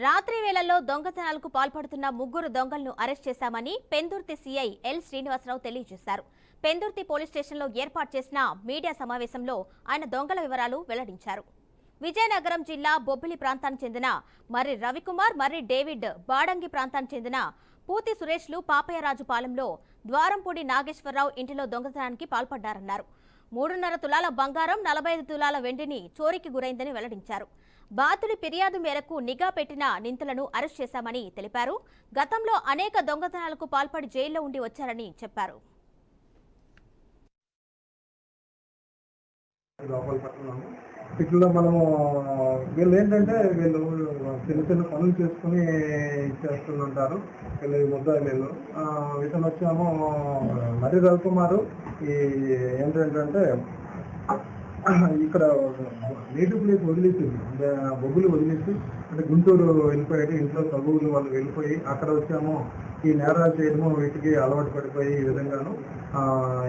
రాత్రి వేళల్లో దొంగతనాలకు పాల్పడుతున్న ముగ్గురు దొంగలను అరెస్ట్ చేశామని పెందుర్తి సీఐ ఎల్ శ్రీనివాసరావు తెలియజేశారు. పెందుర్తి పోలీస్ స్టేషన్లో ఏర్పాటు చేసిన మీడియా సమావేశంలో ఆయన దొంగల వివరాలు వెల్లడించారు. విజయనగరం జిల్లా బొబ్బిలి ప్రాంతానికి చెందిన మర్రి రవికుమార్ మర్రి డేవిడ్ బాడంగి ప్రాంతానికి చెందిన పూతి సురేష్లు పాపయ్యరాజు పాలెంలో ద్వారంపూడి నాగేశ్వరరావు ఇంటిలో దొంగతనానికి పాల్పడ్డారన్నారు. మూడున్నర తులాల బంగారం నలభై ఐదు తులాల వెండిని చోరీకి గురైందని వెల్లడించారు. బాతుడి ఫిర్యాదు మేరకు నిఘా పెట్టిన నిందితులను అరెస్ట్ చేశామని తెలిపారు. గతంలో అనేక దొంగతనాలకు పాల్పడి జైల్లో ఉండి వచ్చారని చెప్పారు. లోపల వీటిలో మనము వీళ్ళు ఏంటంటే వీళ్ళు చిన్న చిన్న పనులు చేసుకుని చేస్తుంటారు. వీళ్ళు ఈ వీళ్ళు ఆ, ఇతను వచ్చాము మరి రవికుమారు. ఈ ఏంటంటే ఇక్కడ నేటివ్ ప్లేస్ వదిలేసింది. అంటే బొగ్గులు వదిలేసి అంటే గుంటూరు వెళ్ళిపోయాడు ఇంట్లో చదువులు వాళ్ళు వెళ్ళిపోయి అక్కడ వచ్చాము. ఈ నేరాలు చేయడము వీటికి అలవాటు పడిపోయి ఈ విధంగాను ఆ,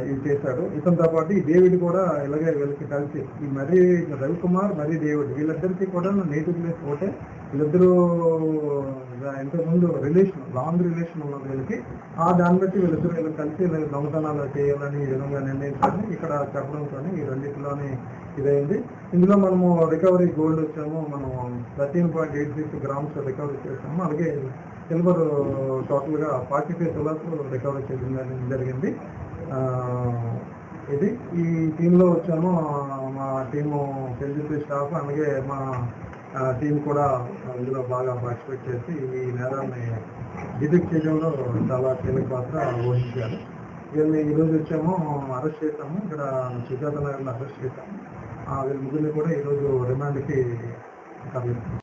ఇది చేశాడు ఇతనితో పాటు ఈ డేవిడ్ కూడా ఇలాగే వీళ్ళకి కలిసి ఈ మరీ రవికుమార్ మరి డేవిడ్ వీళ్ళిద్దరికీ కూడా నేటివ్ ప్లేస్ ఒకటే వీళ్ళిద్దరూ ఇంతకుముందు రిలేషన్ లాంగ్ రిలేషన్ ఉన్న వీళ్ళకి ఆ దాన్ని బట్టి వీళ్ళిద్దరు వీళ్ళు కలిసి ఇలా దొంగతనాలు చేయాలని ఈ విధంగా నిర్ణయించాలని ఇక్కడ చెప్పడంతో ఈ రెండింటిలోని ఇదైంది. ఇందులో మనము రికవరీ గోల్డ్ వచ్చాము మనం thirteen point eight six grams recovery చేసాము అలాగే సిల్వర్ టోటల్గా ఫార్టీ ఫైవ్ తులాస్ రికవరీ చేయడం జరిగింది. ఇది ఈ టీంలో వచ్చాము మా టీము పెళ్ళి స్టాఫ్ అలాగే మా టీం కూడా ఇందులో బాగా పార్టిసిపేట్ చేసి ఈ నేరాన్ని డిటెక్ట్ చేయడంలో చాలా కీలక పాత్ర వహించారు. వీళ్ళని ఈరోజు వచ్చాము అరెస్ట్ చేశాము ఇక్కడ సుజాత నగర్లో అరెస్ట్ చేశాము. వీళ్ళ ముగ్గురిని కూడా ఈరోజు రిమాండ్కి తరలిస్తాము